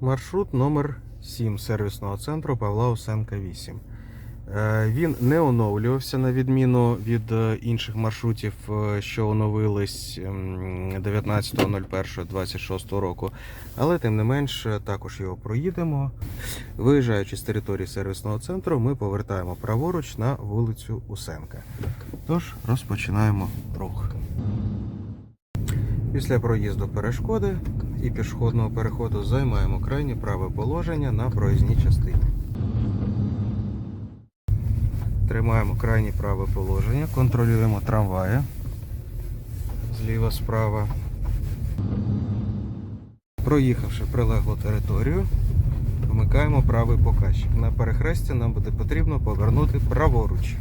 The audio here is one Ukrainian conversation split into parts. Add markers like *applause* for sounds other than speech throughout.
Маршрут номер 7 сервісного центру Павла Осенка 8. Е, Він не оновлювався на відміну від е, інших маршрутів, е, що оновились ем, 19.01.26 року. Але тим не менш, також його проїдемо. Виїжджаючи з території сервісного центру, ми повертаємо праворуч на вулицю Усенка. Тож розпочинаємо рух. Після проїзду перешкоди і пішохідного переходу займаємо крайнє праве положення на проїзній частині. Тримаємо крайнє праве положення, контролюємо трамваї зліва справа. Проїхавши прилеглу територію, вмикаємо правий показчик. На перехресті нам буде потрібно повернути праворуч.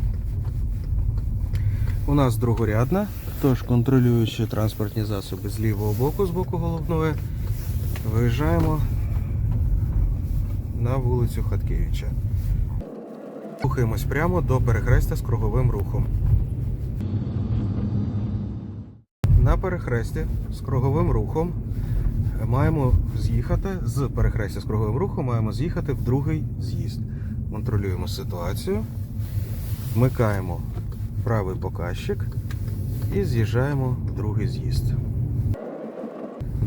У нас другорядна, тож контролюючи транспортні засоби з лівого боку, з боку головної, виїжджаємо на вулицю Хаткевича. Рухаємось прямо до перехрестя з круговим рухом. На перехресті з круговим рухом маємо з'їхати з перехрестя з круговим рухом, маємо з'їхати в другий з'їзд. Контролюємо ситуацію, вмикаємо правий показчик і з'їжджаємо в другий з'їзд.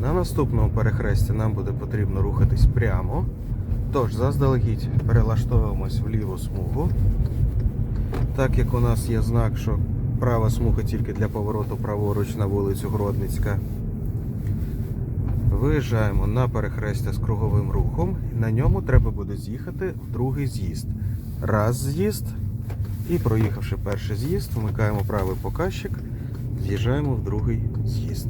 На наступному перехресті нам буде потрібно рухатись прямо. Тож, заздалегідь перелаштовуємось в ліву смугу. Так як у нас є знак, що права смуга тільки для повороту праворуч на вулицю Гродницька. Виїжджаємо на перехрестя з круговим рухом, на ньому треба буде з'їхати в другий з'їзд. Раз з'їзд, і проїхавши перший з'їзд, вмикаємо правий показчик, з'їжджаємо в другий з'їзд.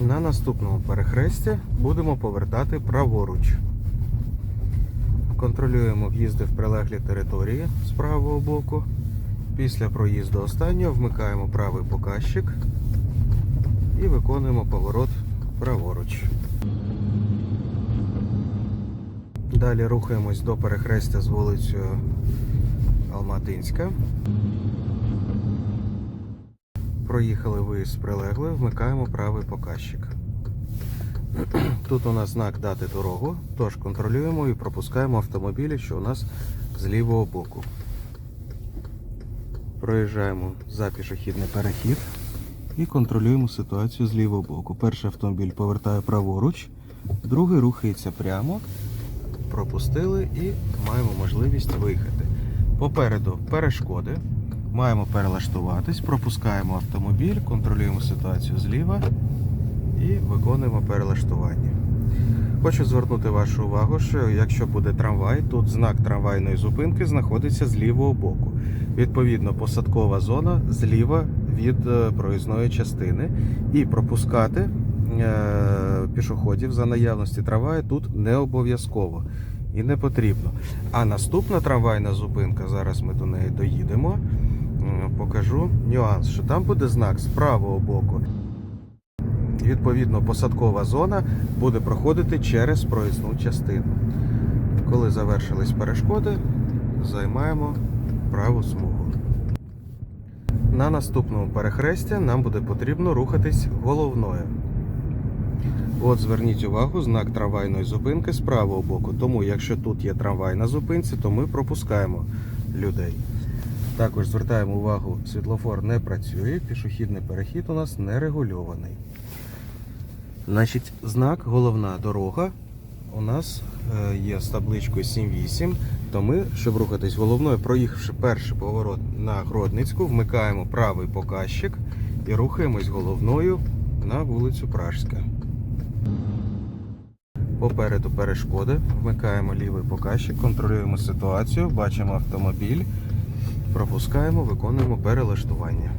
На наступному перехресті будемо повертати праворуч. Контролюємо в'їзди в прилеглі території з правого боку. Після проїзду останнього вмикаємо правий показчик і виконуємо поворот праворуч. Далі рухаємось до перехрестя з вулицею Алматинська. Проїхали виїзд з прилеглої, вмикаємо правий показчик. *clears throat* Тут у нас знак дати дорогу, тож контролюємо і пропускаємо автомобілі, що у нас з лівого боку. Проїжджаємо за пішохідний перехід і контролюємо ситуацію з лівого боку. Перший автомобіль повертає праворуч, другий рухається прямо. Пропустили і маємо можливість виїхати. Попереду перешкоди. Маємо перелаштуватись, пропускаємо автомобіль, контролюємо ситуацію зліва і виконуємо перелаштування. Хочу звернути вашу увагу, що якщо буде трамвай, тут знак трамвайної зупинки знаходиться з лівого боку. Відповідно, посадкова зона зліва від е, проїзної частини. І пропускати е, пішоходів за наявності трамваю тут не обов'язково і не потрібно. А наступна трамвайна зупинка, зараз ми до неї доїдемо. Покажу нюанс, що там буде знак з правого боку. Відповідно, посадкова зона буде проходити через проїзну частину. Коли завершились перешкоди, займаємо праву смугу. На наступному перехресті нам буде потрібно рухатись головною. От зверніть увагу, знак трамвайної зупинки з правого боку. Тому, якщо тут є трамвай на зупинці, то ми пропускаємо людей. Також звертаємо увагу, світлофор не працює, пішохідний перехід у нас не регульований. Значить, знак головна дорога у нас е, є з табличкою 7.8. То ми, щоб рухатись головною, проїхавши перший поворот на Гродницьку, вмикаємо правий показчик і рухаємось головною на вулицю Пражська. Попереду перешкоди, вмикаємо лівий показчик, контролюємо ситуацію, бачимо автомобіль, пропускаємо, виконуємо перелаштування.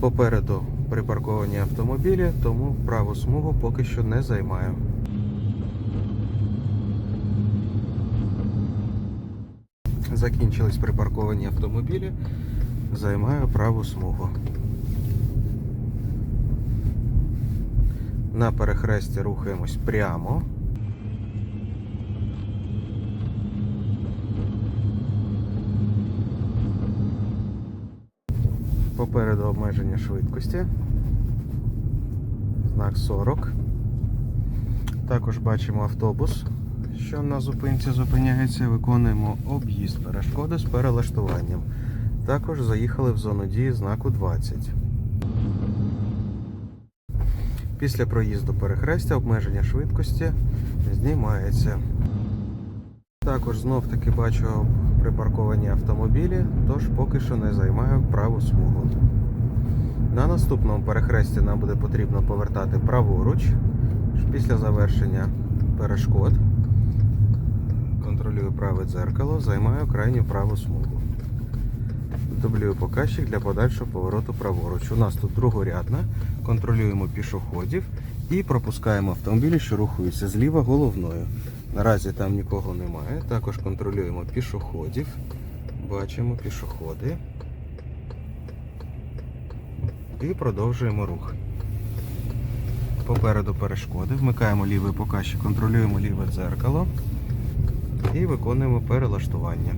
Попереду припарковані автомобілі, тому праву смугу поки що не займаю. Закінчились припарковані автомобілі, займаю праву смугу. На перехресті рухаємось прямо. Попереду обмеження швидкості. Знак 40. Також бачимо автобус, що на зупинці зупиняється. Виконуємо об'їзд перешкоди з перелаштуванням. Також заїхали в зону дії знаку 20. Після проїзду перехрестя обмеження швидкості знімається. Також знов таки бачу припарковані автомобілі, тож поки що не займаю праву смугу. На наступному перехресті нам буде потрібно повертати праворуч після завершення перешкод. Контролюю праве дзеркало, займаю крайню праву смугу. Дублюю показчик для подальшого повороту праворуч. У нас тут другорядна, контролюємо пішоходів і пропускаємо автомобілі, що рухаються зліва головною. Наразі там нікого немає. Також контролюємо пішоходів. Бачимо пішоходи. І продовжуємо рух. Попереду перешкоди. Вмикаємо лівий показчик, контролюємо ліве дзеркало і виконуємо перелаштування.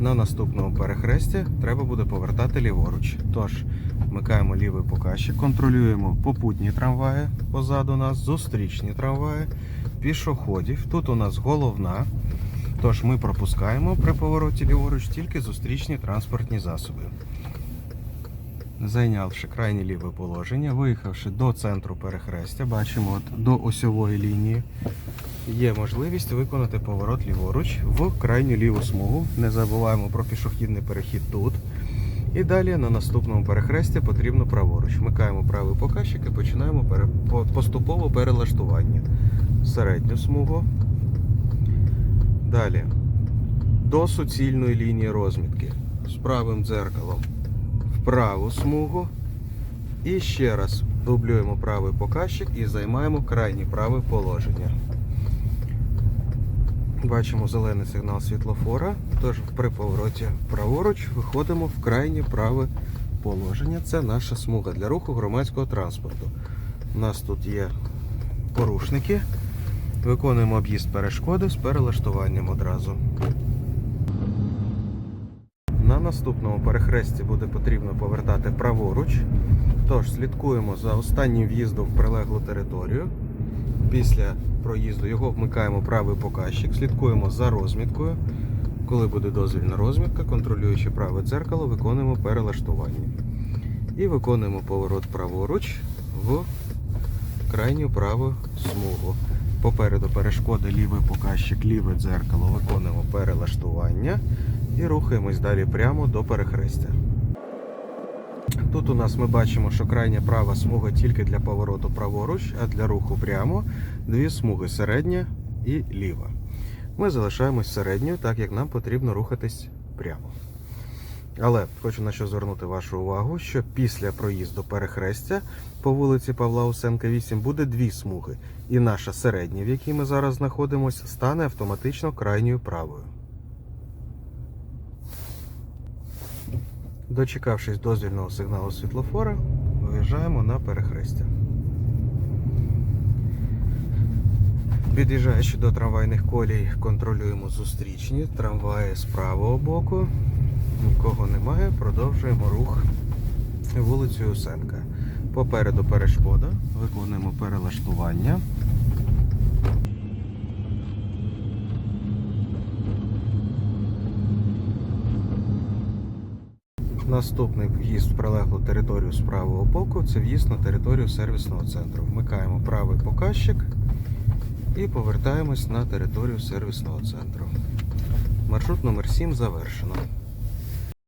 На наступному перехресті треба буде повертати ліворуч. Тож, вмикаємо лівий показчик, контролюємо попутні трамваї позаду нас, зустрічні трамваї, пішоходів. Тут у нас головна. Тож ми пропускаємо при повороті ліворуч тільки зустрічні транспортні засоби. Зайнявши крайнє ліве положення, виїхавши до центру перехрестя, бачимо от до осьової лінії, є можливість виконати поворот ліворуч в крайню ліву смугу. Не забуваємо про пішохідний перехід тут. І далі на наступному перехресті потрібно праворуч. Вмикаємо правий показчик і починаємо поступово перелаштування. Середню смугу. Далі до суцільної лінії розмітки з правим дзеркалом в праву смугу. І ще раз дублюємо правий показчик і займаємо крайнє праве положення. Бачимо зелений сигнал світлофора, тож при повороті праворуч виходимо в крайнє праве положення. Це наша смуга для руху громадського транспорту. У нас тут є порушники. Виконуємо об'їзд перешкоди з перелаштуванням одразу. На наступному перехресті буде потрібно повертати праворуч. Тож слідкуємо за останнім в'їздом в прилеглу територію. Після проїзду його вмикаємо правий показчик, слідкуємо за розміткою. Коли буде дозвільна розмітка, контролюючи праве дзеркало, виконуємо перелаштування. І виконуємо поворот праворуч в крайню праву смугу. Попереду перешкоди лівий показчик, ліве дзеркало, виконуємо перелаштування і рухаємось далі прямо до перехрестя. Тут у нас ми бачимо, що крайня права смуга тільки для повороту праворуч, а для руху прямо дві смуги середня і ліва. Ми залишаємось середньою, так як нам потрібно рухатись прямо. Але хочу на що звернути вашу увагу, що після проїзду перехрестя по вулиці Павла Усенка 8 буде дві смуги, і наша середня, в якій ми зараз знаходимося, стане автоматично крайньою правою. Дочекавшись дозвільного сигналу світлофора, виїжджаємо на перехрестя. Під'їжджаючи до трамвайних колій, контролюємо зустрічні трамваї з правого боку. Нікого немає, продовжуємо рух вулицею Усенка. Попереду перешкода, виконуємо перелаштування. Наступний в'їзд в прилеглу територію з правого боку це в'їзд на територію сервісного центру. Вмикаємо правий показчик і повертаємось на територію сервісного центру. Маршрут номер 7 завершено.